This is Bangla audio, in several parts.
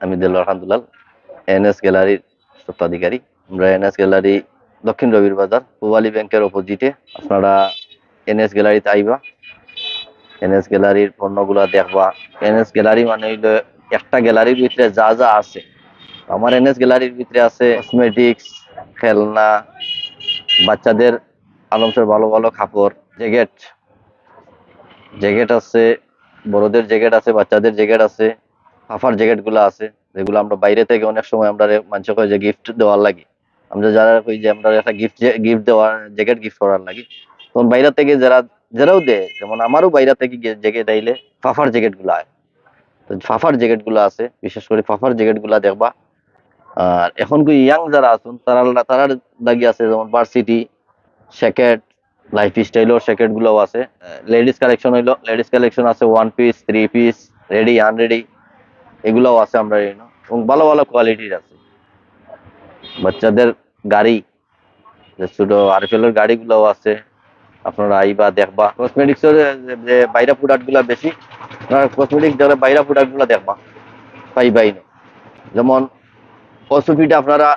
আমি দেলোয়ার হামদুলাল এনএস গ্যালারির স্বত্বাধিকারী। আমরা এনএস গ্যালারি দক্ষিণ রবির বাজার, পুবালি ব্যাংকের অপোজিটে। আপনারা এনএস গ্যালারিতে আইবা। এনএস গ্যালারির পণ্যগুলা দেখবা। এনএস গ্যালারি মানে হইল একটা গ্যালারির ভিতরে যা যা আছে। আমার এনএস গ্যালারির ভিতরে আছে কসমেটিক্স খেলনা, বাচ্চাদের আলমসের ভালো ভালো কাপড়, জ্যাকেট। জ্যাকেট আছে, বড়দের জ্যাকেট আছে, বাচ্চাদের জ্যাকেট আছে। হাফার জ্যাকেটগুলো আছে, যেগুলো আমরা বাইরে থেকে অনেক সময় আমরা মানুষ কয় যে গিফট দেওয়ার লাগে। আমরা যারা কই যে আমরা একটা গিফট গিফট দেওয়ার, জ্যাকেট গিফট করার লাগে। তখন বাইরে থেকে যারা যারাও দেয়, যেমন আমারও বাইরে থেকে জ্যাকেট আইলে ফাফার জ্যাকেটগুলো আয়। তো ফাফার জ্যাকেটগুলো আছে, বিশেষ করে ফাফার জ্যাকেটগুলা দেখবা। আর এখন কি ইয়াং যারা আছেন, তারা তারা লাগি আছে, যেমন ভার্সিটি জ্যাকেট লাইফ স্টাইলের জ্যাকেট গুলোও আছে। লেডিস কালেকশন হইল লেডিস কালেকশন আছে one piece three piece ready unready এগুলোও আছে আমরা নাও। এবং ভালো ভালো কোয়ালিটির আছে। বাচ্চাদের গাড়ি, যে ছোট আরএফএল এর গাড়িগুলোও আছে। আপনারা আইবা দেখবা। কসমেটিক্সের যে- বাইরা প্রোডাক্টগুলা বেশি কসমেটিক্স যারা বাইরা প্রোডাক্টগুলা দেখবা, পাইবাই না। যেমন অসুফিটা আপনারা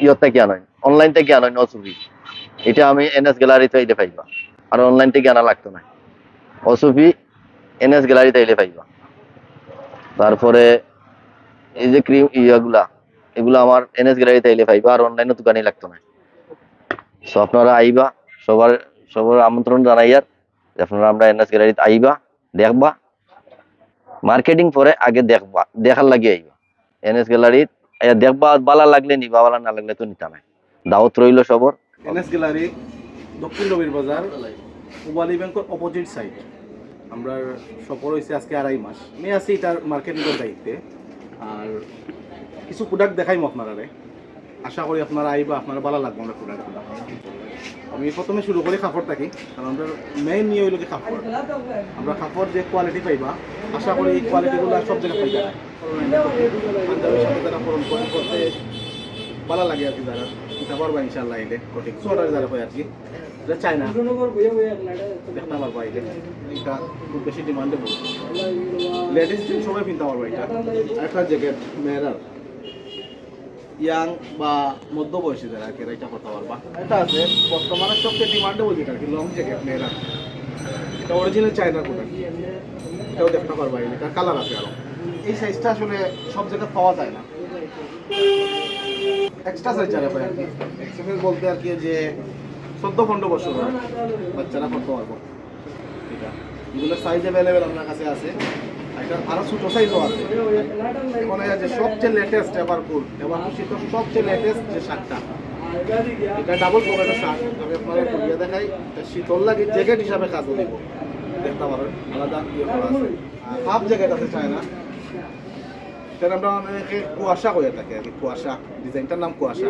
ইয়র থেকে আনেন অনলাইন থেকে আনেন অসুফি এটা আমি এনএস গ্যালারিতে আইলে পাইবা। আর অনলাইন থেকে আনা লাগতো না। অসুফি এনএস গ্যালারিতে আইলে পাইবা। তারপরে এই যে ক্রিম ইয়াগুলা, এগুলো আমার এনএস গ্যালারিতে আইলে পাইবা আর অনলাইনে দোকানে লাগতো না। সো আপনারা আইবা, সবার সবার আমন্ত্রণ জানাইয়ার যে আপনারা আমরা এনএস গ্যালারিতে আইবা, দেখবা মার্কেটিং পরে আগে দেখবা, দেখার লাগে আইবা। এনএস গ্যালারিত দেখবা বালা লাগলে নিবা, বালা না লাগলে তো নিতা নাই দাওয়াত রইল সবর। এনএস গ্যালারি দক্ষিণ রবির বাজার মোবাইল ব্যাংকের অপোজিট সাইড আমরা সফর হয়েছে আজকে আড়াই মাস। আমি আছি এটার মার্কেটিংয়ের দায়িত্বে। আর কিছু প্রোডাক্ট দেখাইম আপনারা আশা করি আপনারা আইবা, আপনারা ভালো লাগবে আমরা প্রোডাক্টগুলো আমি প্রথমে শুরু করি কাপড় থাকি কারণ আমরা মেইন নিয়ে হইল কাপড়। আমরা কাপড় যে কোয়ালিটি পাইবা, আশা করি এই কোয়ালিটিগুলো সব জায়গায় পাই করতে ভালো লাগে আর কি যারা। পারবা ইনশাল্লাহ এলে কঠিন ছোটার যারা হয় আর কি। এটা চাই না দেখতে পারবা এটা এটা খুব বেশি ডিমান্ডে পড়বে লেডিস জিন সবাই কিনতে পারবা এটা। একটা জ্যাকেট মেয়েরার ইয়াং বা মধ্যবয়সী যারা আর কি এটা করতে পারবা। এটা আছে বর্তমানে সবচেয়ে ডিমান্ডে বলছি আর কি লং জ্যাকেট মেয়েরা এটা অরিজিনাল চাইনার প্রোডাক্ট এটাও দেখতে পারবা এটা কালার আছে আরও। এই সাইজটা আসলে সব জায়গায় পাওয়া যায় না। এক্সট্রা সাইজ যারা পায় আর কি। এক্সট্রা বলতে আর কি যে চোদ্দ পনেরো বছর হয়। বাচ্চারা করতে পারব এটা। এগুলো সাইজ অ্যাভেলেবেল আপনার কাছে আছে। এটা আরও ছোট সাইজও আছে। এই যে সবচেয়ে লেটেস্ট এবার ফুল এবার শীতের সবচেয়ে লেটেস্ট যে শার্টটা এটা ডাবল পকেটের শার্ট আমি আপনাদের খুলিয়ে দেখাই। এটা শীতল লাগে জ্যাকেট হিসাবে কাজও দিব। দেখতে পারেন আলাদা ইয়ে করা আছে। হাফ জ্যাকেট আছে চায়না। সেটা আমরা অনেকে কুয়াশা করে থাকি আর কি, কুয়াশা। ডিজাইনটার নাম কুয়াশা।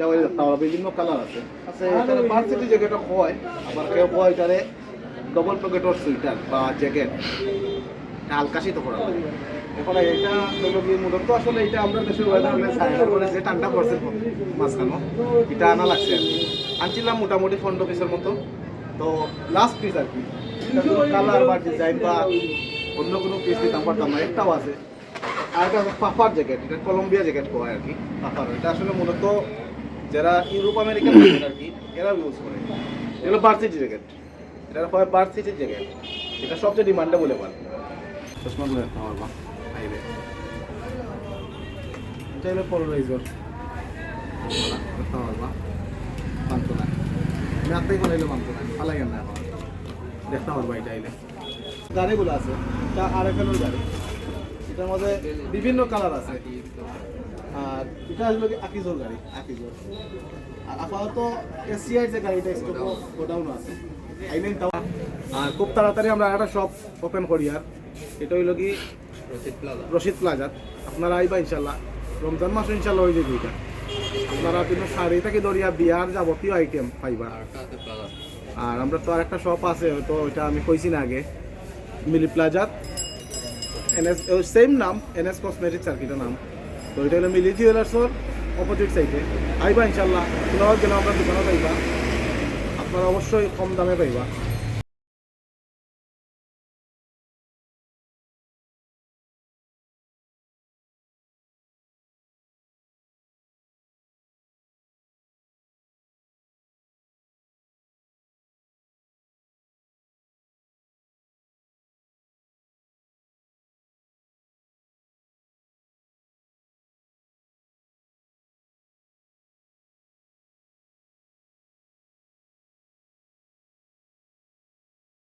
এটা ওই তাওয়া বিভিন্ন কালার আছে। আছে এটারে ভার্সিটি জ্যাকেটও হয়, আবার কেউ কয় এটারে ডবল পকেটর সুইটার বা জ্যাকেট হালকা শীত করা এখন এটা হলো কি মূলত আসলে এটা আমরা দেশের ওয়েদার যে ঠান্ডা পড়ছে মাঝখানো, এটা আনা লাগছে আর কি। আনছিলাম মোটামুটি পনেরো পিসের মতো। তো লাস্ট পিস আর কি। কালার বা ডিজাইন বা অন্য কোনো পিস দিতাম পারতাম না একটাও আছে। আর একটা পাফার জ্যাকেট এটা কলম্বিয়া জ্যাকেট কয় আর কি, পাফার। এটা আসলে মূলত যারা ইউরোপ আমেরিকান আর কি এরা ইউজ করে। এগুলো বার্সিটি জ্যাকেট এটা হয় বার্সিটি জ্যাকেট এটা সবচেয়ে ডিমান্ডে বলে আইবে এটা হলো পোলারাইজার দেখতে পারবা মানতো না আমি আত্মাই করে এলে মানতো না ভালো লাগে না এখন। দেখতে পারবা এটা আইলে গাড়িগুলো আছে। এটা আর এখানেও গাড়ি। এটার মধ্যে বিভিন্ন কালার আছে। আর এটা আসলে কি আকিজোর গাড়ি আকিজোর। আর আপাতত এসিআই যে গাড়িটা স্টক গোডাউন আছে। আইলেন তাও আর খুব তাড়াতাড়ি আমরা একটা শপ ওপেন করি আর। এটা হইল কি? রশিদ প্লাজাত আপনারা আইবা ইনশাল্লাহ রমজান মাসে ইনশাল্লাহ হয়ে যাবে এটা। আপনারা কিন্তু শাড়ি থেকে দরিয়া বিয়ার যাবতীয় আইটেম পাইবা। আর আমরা তো আর একটা শপ আছে তো ওইটা আমি কইছি না আগে। মিলি প্লাজাত এনএস সেম নাম এনএস কসমেটিক্স আর কিটা নাম। তো এটা হলো মিলি জুয়েলার্সর অপোজিট সাইডে আইবা ইনশাল্লাহ কোথাও গেলে আমরা দোকানে পাইবা। আপনারা অবশ্যই কম দামে পাইবা।